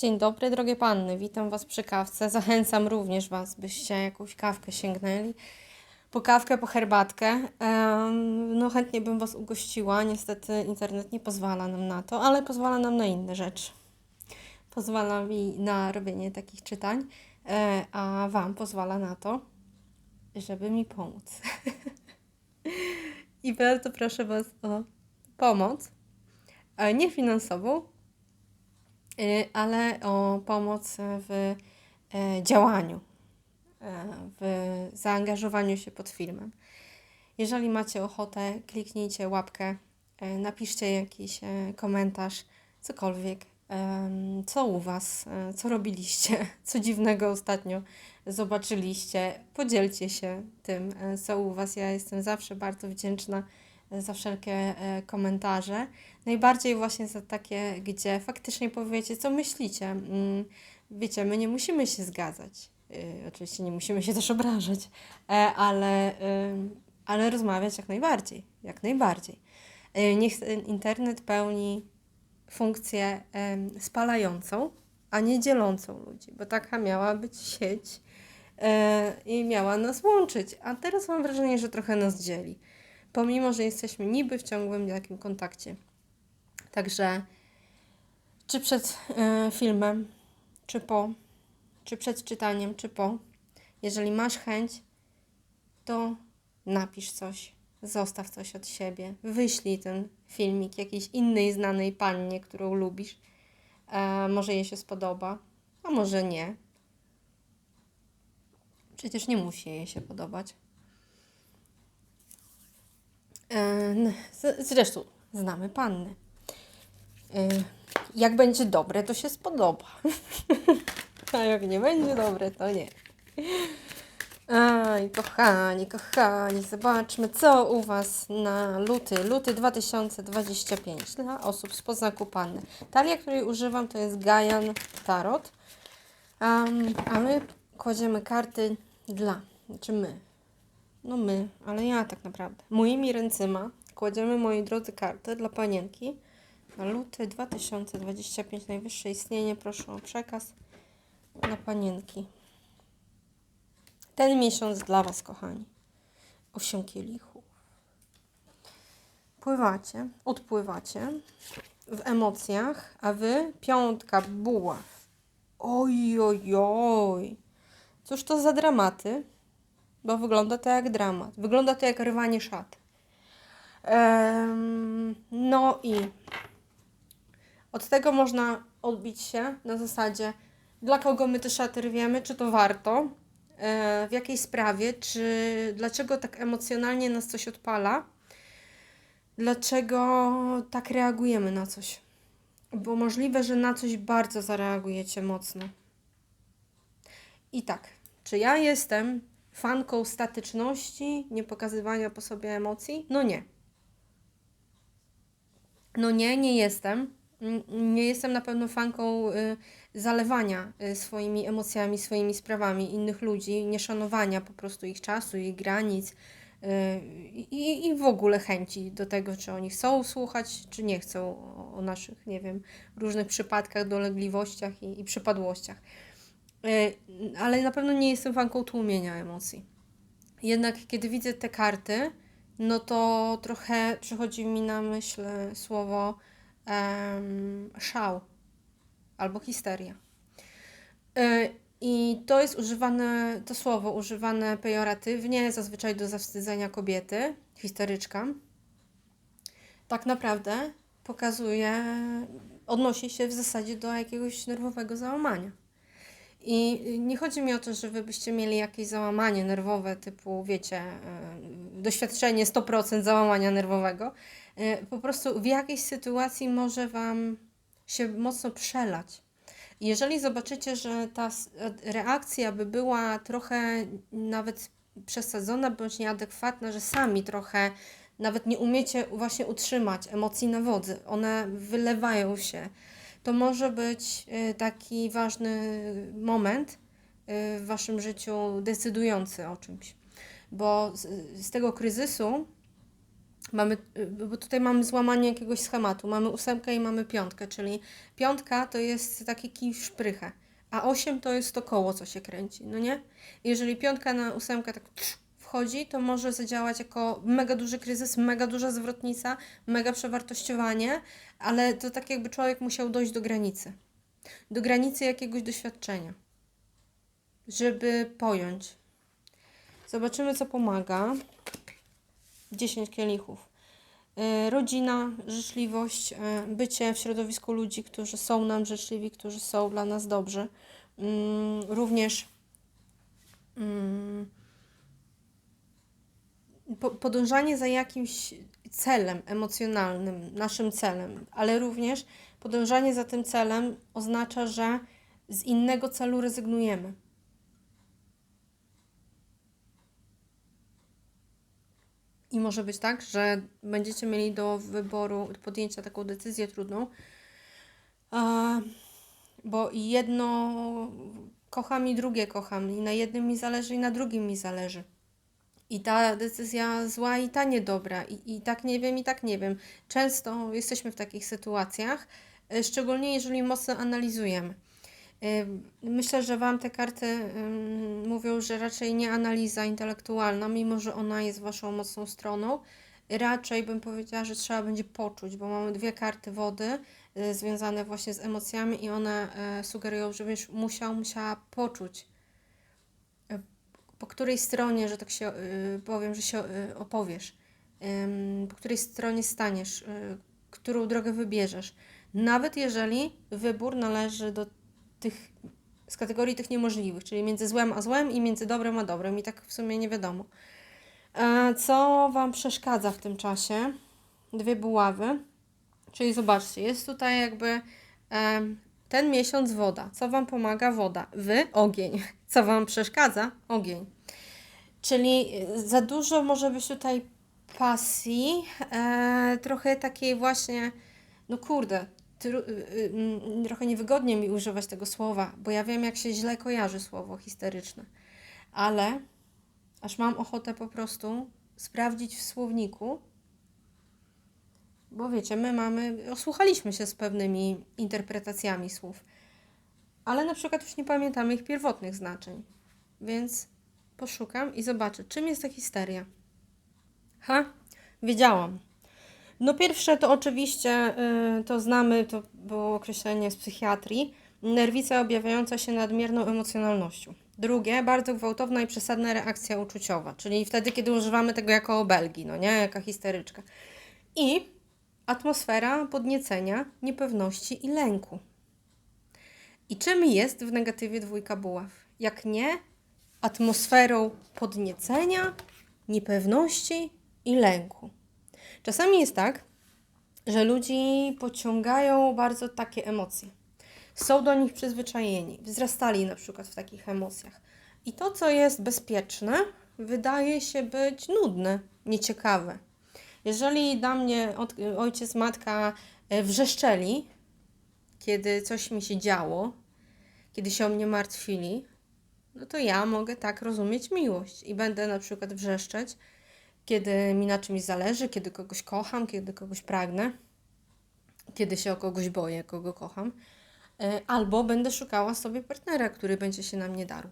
Dzień dobry, drogie panny. Witam Was przy kawce. Zachęcam również Was, byście jakąś kawkę sięgnęli. Po kawkę, po herbatkę. No, chętnie bym Was ugościła. Niestety internet nie pozwala nam na to, ale pozwala nam na inne rzeczy. Pozwala mi na robienie takich czytań, e, a Wam pozwala na to, żeby mi pomóc. I bardzo proszę Was o pomoc. E, Nie finansową, ale o pomoc w e, działaniu, e, w zaangażowaniu się pod filmem. Jeżeli macie ochotę, kliknijcie łapkę, e, napiszcie jakiś komentarz, cokolwiek, co u Was, co robiliście, co dziwnego ostatnio zobaczyliście. Podzielcie się tym, co u Was. Ja jestem zawsze bardzo wdzięczna za wszelkie e, komentarze. Najbardziej właśnie za takie, gdzie faktycznie powiecie, co myślicie. Mm, Wiecie, my nie musimy się zgadzać. Yy, oczywiście nie musimy się też obrażać, e, ale, ale rozmawiać jak najbardziej. Jak najbardziej. Niech internet pełni funkcję spalającą, a nie dzielącą ludzi, bo taka miała być sieć e, i miała nas łączyć, a teraz mam wrażenie, że trochę nas dzieli, pomimo, że jesteśmy niby w ciągłym takim kontakcie. Także czy przed e, filmem, czy po, czy przed czytaniem, czy po, jeżeli masz chęć, to napisz coś, zostaw coś od siebie, wyślij ten filmik jakiejś innej znanej pannie, którą lubisz. E, może jej się spodoba, a może nie. Przecież nie musi jej się podobać. Z- zresztą znamy panny. E, jak będzie dobre, to się spodoba. A jak nie będzie dobre, to nie. Aj, kochani, kochani, zobaczmy, co u Was na luty, luty 2025 dla osób spoza Panny. Talia, której używam, to jest Gajan Tarot, um, a my kładziemy karty dla, czy my, no my, ale ja tak naprawdę, moimi ręcyma kładziemy, moi drodzy, karty dla Panienki na luty 2025, najwyższe istnienie, proszę o przekaz dla Panienki. Ten miesiąc dla Was, kochani. Osiem kielichów. Pływacie, odpływacie w emocjach, a Wy piątka buław. Oj, oj, oj. Cóż to za dramaty? Bo wygląda to jak dramat. Wygląda to jak rwanie szat. No i od tego można odbić się na zasadzie, dla kogo my te szaty rwiemy, czy to warto, e, w jakiej sprawie, czy dlaczego tak emocjonalnie nas coś odpala, dlaczego tak reagujemy na coś. Bo możliwe, że na coś bardzo zareagujecie mocno. I tak, czy ja jestem fanką statyczności, nie pokazywania po sobie emocji? No nie. No nie, nie jestem. Nie jestem na pewno fanką y, zalewania y, swoimi emocjami, swoimi sprawami innych ludzi, nieszanowania po prostu ich czasu, ich granic y, i, i w ogóle chęci do tego, czy oni chcą słuchać, czy nie chcą o, o naszych, nie wiem, różnych przypadkach, dolegliwościach i, i przypadłościach. Y, Ale na pewno nie jestem fanką tłumienia emocji. Jednak kiedy widzę te karty, no to trochę przychodzi mi na myśl słowo em, szał albo histeria. Y, I to jest używane, to słowo używane pejoratywnie, zazwyczaj do zawstydzenia kobiety, histeryczka. Tak naprawdę pokazuje, odnosi się w zasadzie do jakiegoś nerwowego załamania. I nie chodzi mi o to, że wy byście mieli jakieś załamanie nerwowe, typu, wiecie, y, doświadczenie 100% załamania nerwowego. Y, Po prostu w jakiejś sytuacji może wam się mocno przelać. Jeżeli zobaczycie, że ta s- reakcja by była trochę nawet przesadzona bądź nieadekwatna, że sami trochę nawet nie umiecie właśnie utrzymać emocji na wodzy, one wylewają się, to może być y, taki ważny moment y, w waszym życiu decydujący o czymś. Bo z, z tego kryzysu Mamy, y, bo tutaj mamy złamanie jakiegoś schematu. Mamy ósemkę i mamy piątkę, czyli piątka to jest taki kij w szprychę, a osiem to jest to koło, co się kręci, no nie? Jeżeli piątka na ósemkę tak wchodzi, to może zadziałać jako mega duży kryzys, mega duża zwrotnica, mega przewartościowanie, ale to tak jakby człowiek musiał dojść do granicy. Do granicy jakiegoś doświadczenia, żeby pojąć. Zobaczymy, co pomaga. 10 kielichów. E, Rodzina, życzliwość, e, bycie w środowisku ludzi, którzy są nam życzliwi, którzy są dla nas dobrzy. Mm, Również mm, podążanie za jakimś celem emocjonalnym, naszym celem, ale również podążanie za tym celem oznacza, że z innego celu rezygnujemy. I może być tak, że będziecie mieli do wyboru, podjęcia taką decyzję trudną, bo jedno kocham i drugie kocham, i na jednym mi zależy, i na drugim mi zależy. I ta decyzja zła, i ta niedobra, i, i tak nie wiem, i tak nie wiem. Często jesteśmy w takich sytuacjach, y, szczególnie jeżeli mocno analizujemy. Ym, Myślę, że Wam te karty mówią, że raczej nie analiza intelektualna, mimo że ona jest Waszą mocną stroną. Raczej bym powiedziała, że trzeba będzie poczuć, bo mamy dwie karty wody y, związane właśnie z emocjami i one sugerują, żebyś musiał, musiała poczuć, po której stronie, że tak się y, powiem, że się y, opowiesz, po której stronie staniesz, y, którą drogę wybierzesz. Nawet jeżeli wybór należy do tych, z kategorii tych niemożliwych, czyli między złem a złem i między dobrem a dobrem i tak w sumie nie wiadomo. E, Co Wam przeszkadza w tym czasie? Dwie buławy, czyli zobaczcie, jest tutaj jakby ten miesiąc woda. Co Wam pomaga? Woda. Wy ogień. Co Wam przeszkadza? Ogień. Czyli y, za dużo może być tutaj pasji, e, trochę takiej właśnie, no kurde, tru, y, y, mm, trochę niewygodnie mi używać tego słowa, bo ja wiem, jak się źle kojarzy słowo histeryczne, ale aż mam ochotę po prostu sprawdzić w słowniku, bo wiecie, my mamy, osłuchaliśmy się z pewnymi interpretacjami słów, ale na przykład już nie pamiętamy ich pierwotnych znaczeń, więc poszukam i zobaczę, czym jest ta histeria. Ha, wiedziałam. No pierwsze to oczywiście, y, to znamy, to było określenie z psychiatrii, nerwica objawiająca się nadmierną emocjonalnością. Drugie, bardzo gwałtowna i przesadna reakcja uczuciowa, czyli wtedy, kiedy używamy tego jako obelgi, no nie, jaka histeryczka. I atmosfera podniecenia, niepewności i lęku. I czym jest w negatywie dwójka buław? Jak nie atmosferą podniecenia, niepewności i lęku. Czasami jest tak, że ludzi pociągają bardzo takie emocje. Są do nich przyzwyczajeni, wzrastali na przykład w takich emocjach. I to, co jest bezpieczne, wydaje się być nudne, nieciekawe. Jeżeli dla mnie ojciec, matka e, wrzeszczeli, kiedy coś mi się działo, kiedy się o mnie martwili, no to ja mogę tak rozumieć miłość i będę na przykład wrzeszczeć, kiedy mi na czymś zależy, kiedy kogoś kocham, kiedy kogoś pragnę, kiedy się o kogoś boję, kogo kocham, E, albo będę szukała sobie partnera, który będzie się na mnie darł.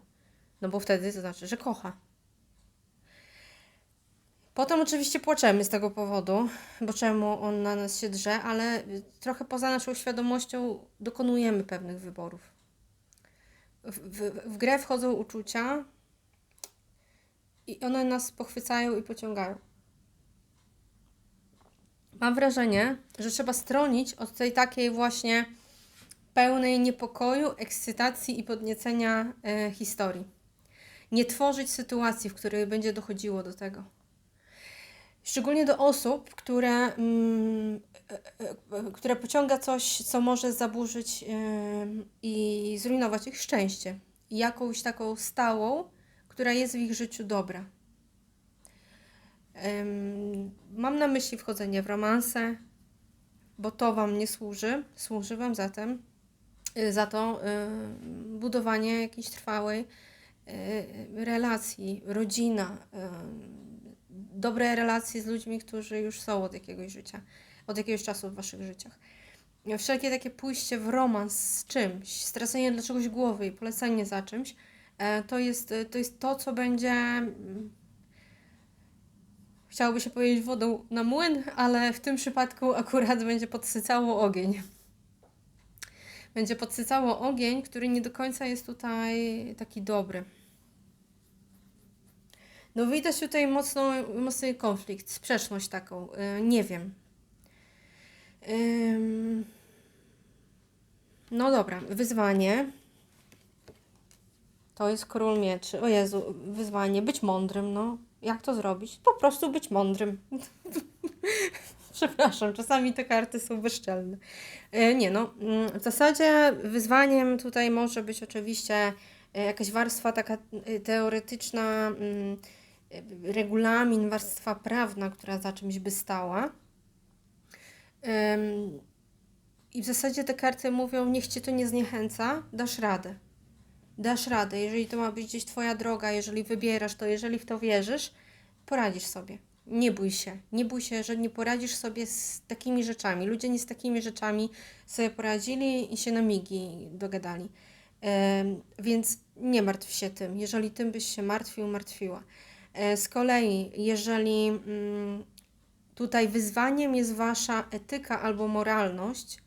No bo wtedy to znaczy, że kocha. Potem oczywiście płaczemy z tego powodu, bo czemu on na nas się drze, ale trochę poza naszą świadomością dokonujemy pewnych wyborów. W, w, w grę wchodzą uczucia i one nas pochwycają i pociągają. Mam wrażenie, że trzeba stronić od tej takiej właśnie pełnej niepokoju, ekscytacji i podniecenia e, historii. Nie tworzyć sytuacji, w której będzie dochodziło do tego. Szczególnie do osób, które, mm, e, e, które pociąga coś, co może zaburzyć e, i zrujnować ich szczęście. Jakąś taką stałą, która jest w ich życiu dobra. Mam na myśli wchodzenie w romanse, bo to Wam nie służy. Służy Wam zatem za to budowanie jakiejś trwałej relacji, rodzina, dobre relacje z ludźmi, którzy już są od jakiegoś życia, od jakiegoś czasu w waszych życiach. Wszelkie takie pójście w romans z czymś, stracenie dla czegoś głowy i polecenie za czymś, e, to jest, to jest to, co będzie. mm, Chciałoby się powiedzieć wodą na młyn, ale w tym przypadku akurat będzie podsycało ogień. Będzie podsycało ogień, który nie do końca jest tutaj taki dobry. No widać tutaj mocno, mocny konflikt, sprzeczność taką. y, nie wiem. No dobra, wyzwanie. To jest król mieczy. O Jezu, wyzwanie. Być mądrym, no. Jak to zrobić? Po prostu być mądrym. Przepraszam, czasami te karty są bezczelne. E, Nie no, mm, w zasadzie wyzwaniem tutaj może być oczywiście e, jakaś warstwa taka teoretyczna, mm, regulamin, warstwa prawna, która za czymś by stała. I w zasadzie te karty mówią, niech cię to nie zniechęca, dasz radę. Dasz radę, jeżeli to ma być gdzieś twoja droga, jeżeli wybierasz to, jeżeli w to wierzysz, poradzisz sobie. Nie bój się. Nie bój się, że nie poradzisz sobie z takimi rzeczami. Ludzie nie z takimi rzeczami sobie poradzili i się na migi dogadali. Więc nie martw się tym, jeżeli tym byś się martwił, martwiła. E, z kolei, jeżeli mm, tutaj wyzwaniem jest wasza etyka albo moralność,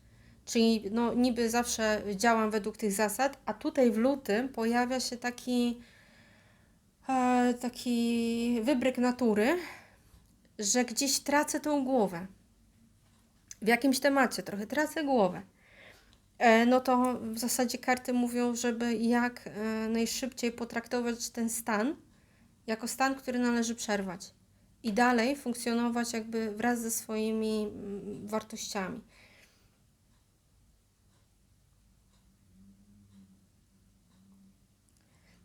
czyli no, niby zawsze działam według tych zasad, a tutaj w lutym pojawia się taki, e, taki wybryk natury, że gdzieś tracę tą głowę. W jakimś temacie trochę tracę głowę. E, no to w zasadzie karty mówią, żeby jak najszybciej potraktować ten stan jako stan, który należy przerwać i dalej funkcjonować jakby wraz ze swoimi mm, wartościami.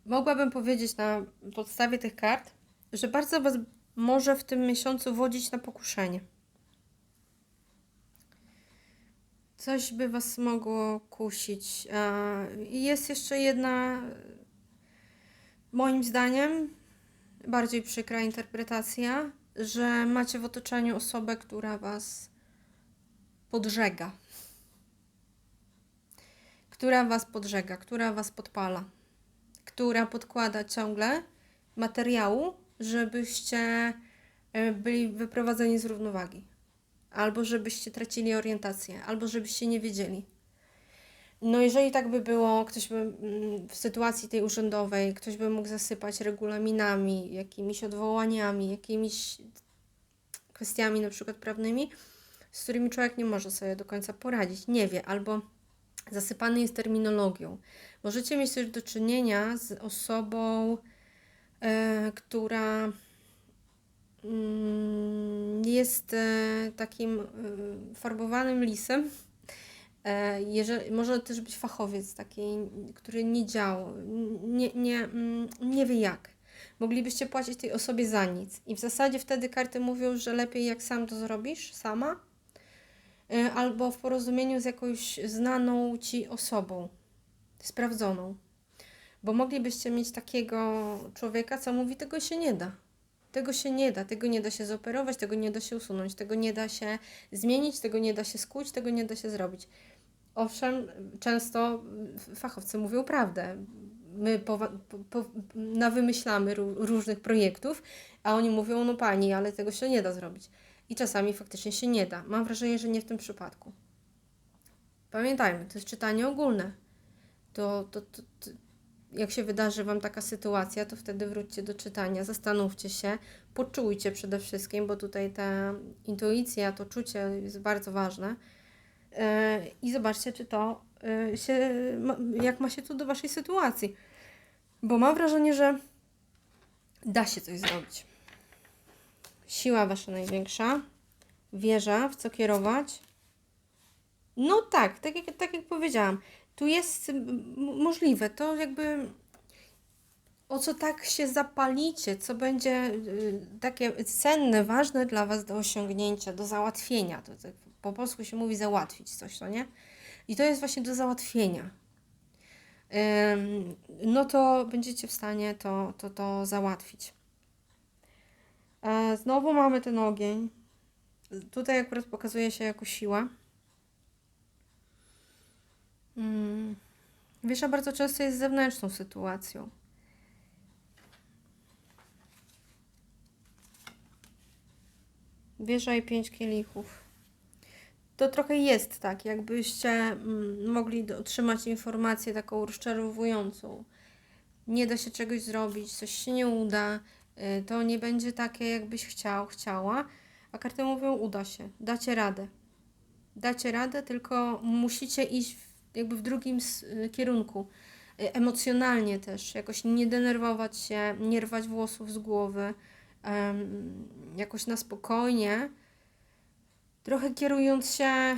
Mogłabym powiedzieć na podstawie tych kart, że bardzo Was może w tym miesiącu wodzić na pokuszenie. Coś by Was mogło kusić. A, I jest jeszcze jedna, moim zdaniem, bardziej przykra interpretacja, że macie w otoczeniu osobę, która Was podżega. Która Was podżega, która Was podpala, która podkłada ciągle materiału, żebyście e, byli wyprowadzeni z równowagi, albo żebyście tracili orientację, albo żebyście nie wiedzieli. No jeżeli tak by było, ktoś by mm, w sytuacji tej urzędowej, ktoś by mógł zasypać regulaminami, jakimiś odwołaniami, jakimiś kwestiami na przykład prawnymi, z którymi człowiek nie może sobie do końca poradzić, nie wie, albo zasypany jest terminologią. Możecie mieć też do czynienia z osobą, e, która mm, jest e, takim e, farbowanym lisem. E, jeżeli, może też być fachowiec taki, który nie działa, nie, nie, mm, nie wie jak. Moglibyście płacić tej osobie za nic. I w zasadzie wtedy karty mówią, że lepiej jak sam to zrobisz, sama, e, albo w porozumieniu z jakąś znaną ci osobą, sprawdzoną. Bo moglibyście mieć takiego człowieka, co mówi, tego się nie da. Tego się nie da, tego nie da się zoperować, tego nie da się usunąć, tego nie da się zmienić, tego nie da się skuć, tego nie da się zrobić. Owszem, często fachowcy mówią prawdę. My po, po, nawymyślamy ró- różnych projektów, a oni mówią, no pani, ale tego się nie da zrobić. I czasami faktycznie się nie da. Mam wrażenie, że nie w tym przypadku. Pamiętajmy, to jest czytanie ogólne. To, to, to, to jak się wydarzy Wam taka sytuacja, to wtedy wróćcie do czytania, zastanówcie się, poczujcie przede wszystkim, bo tutaj ta intuicja, to czucie jest bardzo ważne. E, I zobaczcie, czy to e, się, jak ma się to do Waszej sytuacji. Bo mam wrażenie, że da się coś zrobić. Siła Wasza największa, wierza, w co kierować. No tak, tak jak, tak jak powiedziałam, tu jest możliwe, to jakby o co tak się zapalicie, co będzie y, takie cenne, ważne dla Was do osiągnięcia, do załatwienia. To, tak po polsku się mówi załatwić coś, to nie? I to jest właśnie do załatwienia. No to będziecie w stanie to, to, to załatwić. Znowu mamy ten ogień. Tutaj akurat pokazuje się jako siła. Mm. Wiesza bardzo często jest zewnętrzną sytuacją. Wieża i pięć kielichów. To trochę jest tak, jakbyście mm, mogli otrzymać informację taką rozczarowującą. Nie da się czegoś zrobić, coś się nie uda, y, to nie będzie takie, jakbyś chciał, chciała. A karty mówią, uda się, dacie radę. Dacie radę, tylko musicie iść w, jakby w drugim y, kierunku. Y, Emocjonalnie też, jakoś nie denerwować się, nie rwać włosów z głowy, jakoś na spokojnie, trochę kierując się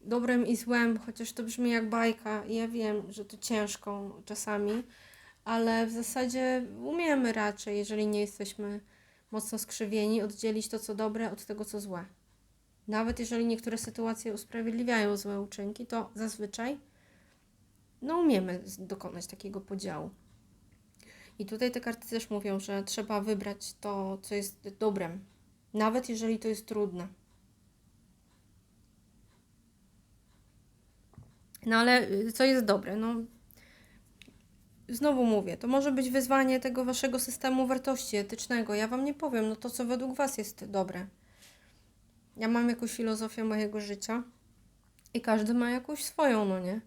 dobrem i złem, chociaż to brzmi jak bajka. i Ja wiem, że to ciężko czasami, ale w zasadzie umiemy raczej, jeżeli nie jesteśmy mocno skrzywieni, oddzielić to, co dobre od tego, co złe. Nawet jeżeli niektóre sytuacje usprawiedliwiają złe uczynki, to zazwyczaj no umiemy dokonać takiego podziału. I tutaj te karty też mówią, że trzeba wybrać to, co jest dobrem, nawet jeżeli to jest trudne. No ale y, co jest dobre? No, znowu mówię, to może być wyzwanie tego waszego systemu wartości etycznego. Ja wam nie powiem, no to co według was jest dobre. Ja mam jakąś filozofię mojego życia i każdy ma jakąś swoją, no nie?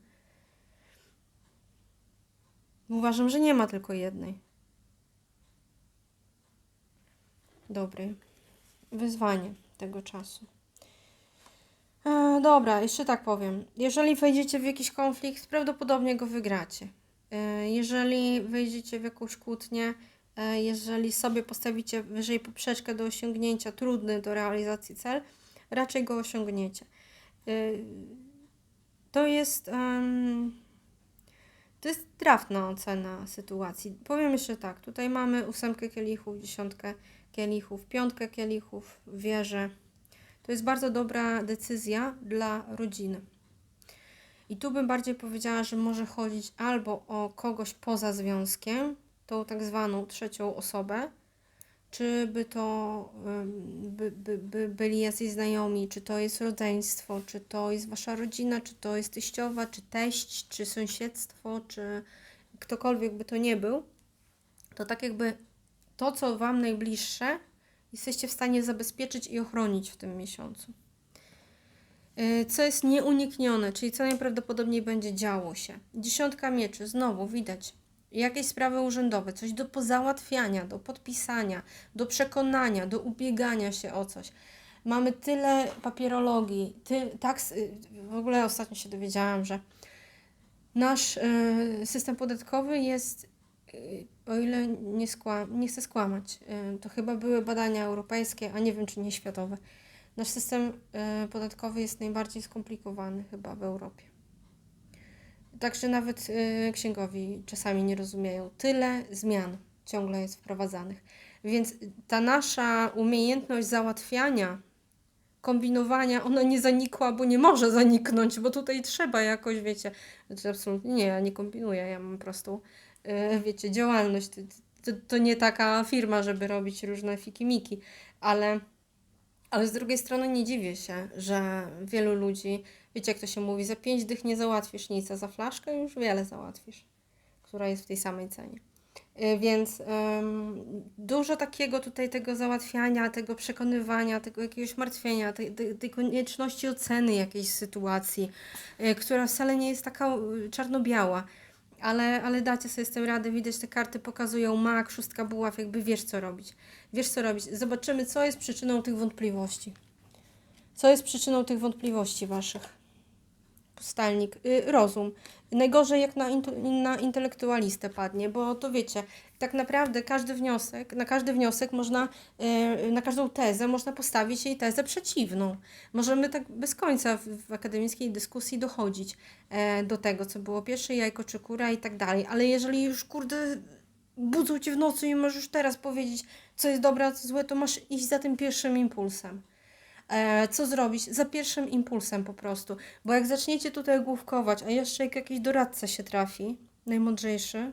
Uważam, że nie ma tylko jednej. Dobry. Wyzwanie tego czasu. E, dobra, jeszcze tak powiem. Jeżeli wejdziecie w jakiś konflikt, prawdopodobnie go wygracie. E, jeżeli wejdziecie w jakąś kłótnię, e, jeżeli sobie postawicie wyżej poprzeczkę do osiągnięcia, trudny do realizacji cel, raczej go osiągniecie. E, to jest. em, to jest trafna ocena sytuacji. Powiem jeszcze tak, tutaj mamy ósemkę kielichów, dziesiątkę kielichów, piątkę kielichów, wieżę. To jest bardzo dobra decyzja dla rodziny. I tu bym bardziej powiedziała, że może chodzić albo o kogoś poza związkiem, tą tak zwaną trzecią osobę, czy by to by, by, by byli jacyś znajomi, czy to jest rodzeństwo, czy to jest wasza rodzina, czy to jest teściowa, czy teść, czy sąsiedztwo, czy ktokolwiek by to nie był, to tak jakby to, co wam najbliższe, jesteście w stanie zabezpieczyć i ochronić w tym miesiącu. Yy, Co jest nieuniknione, czyli co najprawdopodobniej będzie działo się. Dziesiątka mieczy, znowu widać jakieś sprawy urzędowe, coś do pozałatwiania, do podpisania, do przekonania, do ubiegania się o coś. Mamy tyle papierologii, ty, tak, y, w ogóle ostatnio się dowiedziałam, że nasz y, system podatkowy jest, o ile nie, skłam, nie chcę skłamać, y, to chyba były badania europejskie, a nie wiem czy nie światowe. Nasz system y, podatkowy jest najbardziej skomplikowany chyba w Europie. Także nawet y, księgowi czasami nie rozumieją. Tyle zmian ciągle jest wprowadzanych. Więc ta nasza umiejętność załatwiania, kombinowania, ona nie zanikła, bo nie może zaniknąć, bo tutaj trzeba jakoś, wiecie, znaczy absolutnie nie, ja nie kombinuję, ja mam po prostu, wiecie, działalność. To, to, nie taka firma, żeby robić różne fikimiki, ale, ale z drugiej strony nie dziwię się, że wielu ludzi Wiecie, jak to się mówi, za pięć dych nie załatwisz nic, a za flaszkę już wiele załatwisz, która jest w tej samej cenie. Y, Więc dużo takiego tutaj tego załatwiania, tego przekonywania, tego jakiegoś martwienia, tej, tej, konieczności oceny jakiejś sytuacji, y, która wcale nie jest taka czarno-biała. Ale, ale dacie sobie z tym radę, widać te karty pokazują mak, szóstka buław, jakby wiesz co robić. Wiesz co robić. Zobaczymy, co jest przyczyną tych wątpliwości. Co jest przyczyną tych wątpliwości waszych? Pustalnik, y, rozum. Najgorzej jak na, na intelektualistę padnie, bo to wiecie, tak naprawdę każdy wniosek, na każdy wniosek można, y, na każdą tezę można postawić jej tezę przeciwną. Możemy tak bez końca w, w akademickiej dyskusji dochodzić e, do tego, co było pierwsze jajko czy kura i tak dalej, ale jeżeli już kurde budzą cię w nocy i możesz już teraz powiedzieć, co jest dobre, a co złe, to masz iść za tym pierwszym impulsem e, co zrobić za pierwszym impulsem po prostu. Bo jak zaczniecie tutaj główkować, a jeszcze jak jakiś doradca się trafi, najmądrzejszy,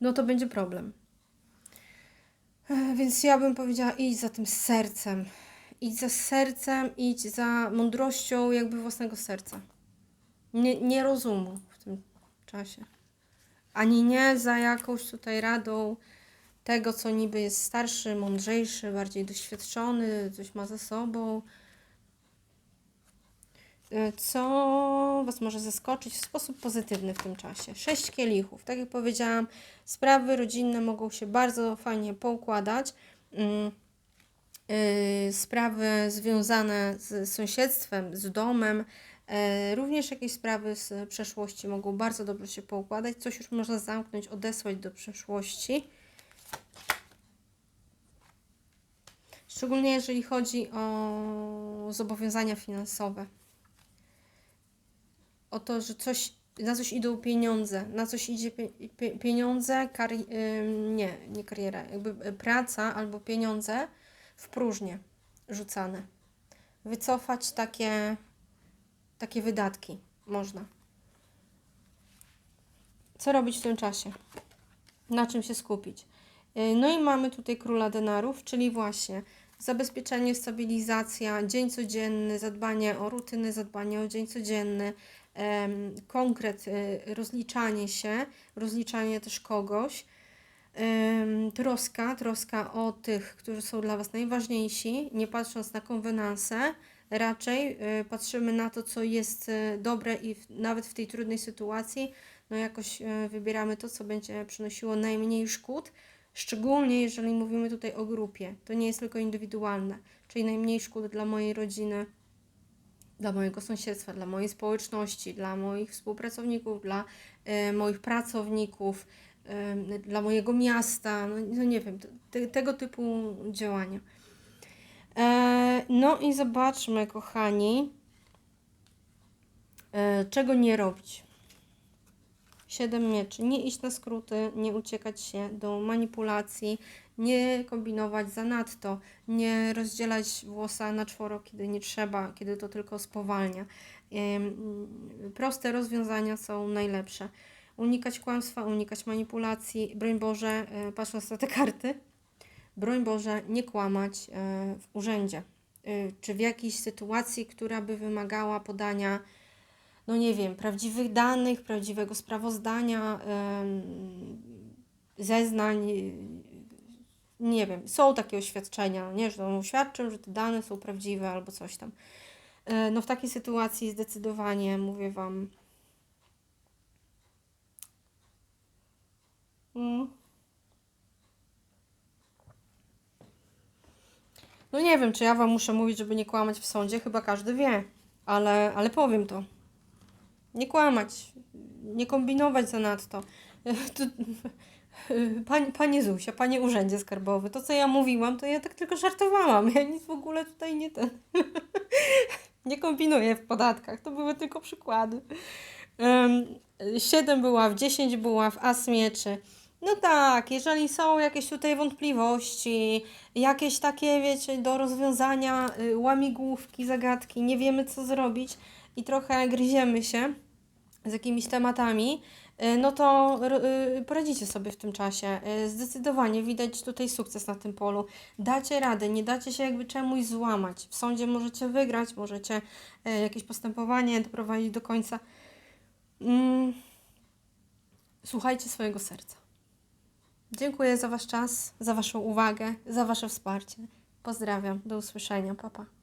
no to będzie problem. E, Więc ja bym powiedziała, idź za tym sercem. Idź za sercem, idź za mądrością jakby własnego serca. Nie, nie rozumu w tym czasie. Ani nie za jakąś tutaj radą tego, co niby jest starszy, mądrzejszy, bardziej doświadczony, coś ma za sobą. E, Co Was może zaskoczyć w sposób pozytywny w tym czasie? Sześć kielichów. Tak jak powiedziałam, sprawy rodzinne mogą się bardzo fajnie poukładać. Mm, y, Sprawy związane z sąsiedztwem, z domem, e, również jakieś sprawy z przeszłości mogą bardzo dobrze się poukładać. Coś już można zamknąć, odesłać do przeszłości. Szczególnie jeżeli chodzi o zobowiązania finansowe. O to, że coś, na coś idą pieniądze, na coś idzie pie, pie, pieniądze, nie, nie kariera, jakby y, praca albo pieniądze w próżnię rzucane. Wycofać takie, takie wydatki można. Co robić w tym czasie? Na czym się skupić? Y, No i mamy tutaj króla denarów, czyli właśnie zabezpieczenie, stabilizacja, dzień codzienny, zadbanie o rutyny, zadbanie o dzień codzienny, konkret, y, rozliczanie się, rozliczanie też kogoś, troska, troska o tych, którzy są dla Was najważniejsi, nie patrząc na konwenanse, raczej y, patrzymy na to, co jest y, dobre i nawet w tej trudnej sytuacji, no jakoś wybieramy to, co będzie przynosiło najmniej szkód, szczególnie jeżeli mówimy tutaj o grupie. To nie jest tylko indywidualne, czyli najmniej szkód dla mojej rodziny, dla mojego sąsiedztwa, dla mojej społeczności, dla moich współpracowników, dla e, moich pracowników, e, dla mojego miasta, no, no nie wiem, te, tego typu działania. E, no i zobaczmy, kochani, e, czego nie robić. Siedem mieczy. Nie iść na skróty, nie uciekać się do manipulacji, nie kombinować zanadto, nie rozdzielać włosa na czworo, kiedy nie trzeba, kiedy to tylko spowalnia. Proste rozwiązania są najlepsze. Unikać kłamstwa, unikać manipulacji. Broń Boże, e, patrząc na te karty, broń Boże, nie kłamać e, w urzędzie, e, czy w jakiejś sytuacji, która by wymagała podania no nie wiem, prawdziwych danych, prawdziwego sprawozdania, zeznań, nie wiem, są takie oświadczenia, nie, że on oświadczył, że te dane są prawdziwe albo coś tam. E, No w takiej sytuacji zdecydowanie mówię Wam. Mm. No nie wiem, czy ja Wam muszę mówić, żeby nie kłamać w sądzie, chyba każdy wie, ale, ale powiem to. Nie kłamać, nie kombinować zanadto. To, Panie, panie Zuzia, panie urzędzie skarbowy, to co ja mówiłam, to ja tak tylko żartowałam. Ja nic w ogóle tutaj nie ten. nie kombinuję w podatkach, to były tylko przykłady. Um, 7 buław, 10 buław, as mieczy. No tak, jeżeli są jakieś tutaj wątpliwości, jakieś takie, wiecie, do rozwiązania y, łamigłówki, zagadki, nie wiemy co zrobić i trochę gryziemy się z jakimiś tematami, no to y, poradzicie sobie w tym czasie. Y, Zdecydowanie widać tutaj sukces na tym polu. Dacie radę, nie dacie się jakby czemuś złamać. W sądzie możecie wygrać, możecie jakieś postępowanie doprowadzić do końca. Mm. Słuchajcie swojego serca. Dziękuję za Wasz czas, za Waszą uwagę, za Wasze wsparcie. Pozdrawiam, do usłyszenia, papa. Pa.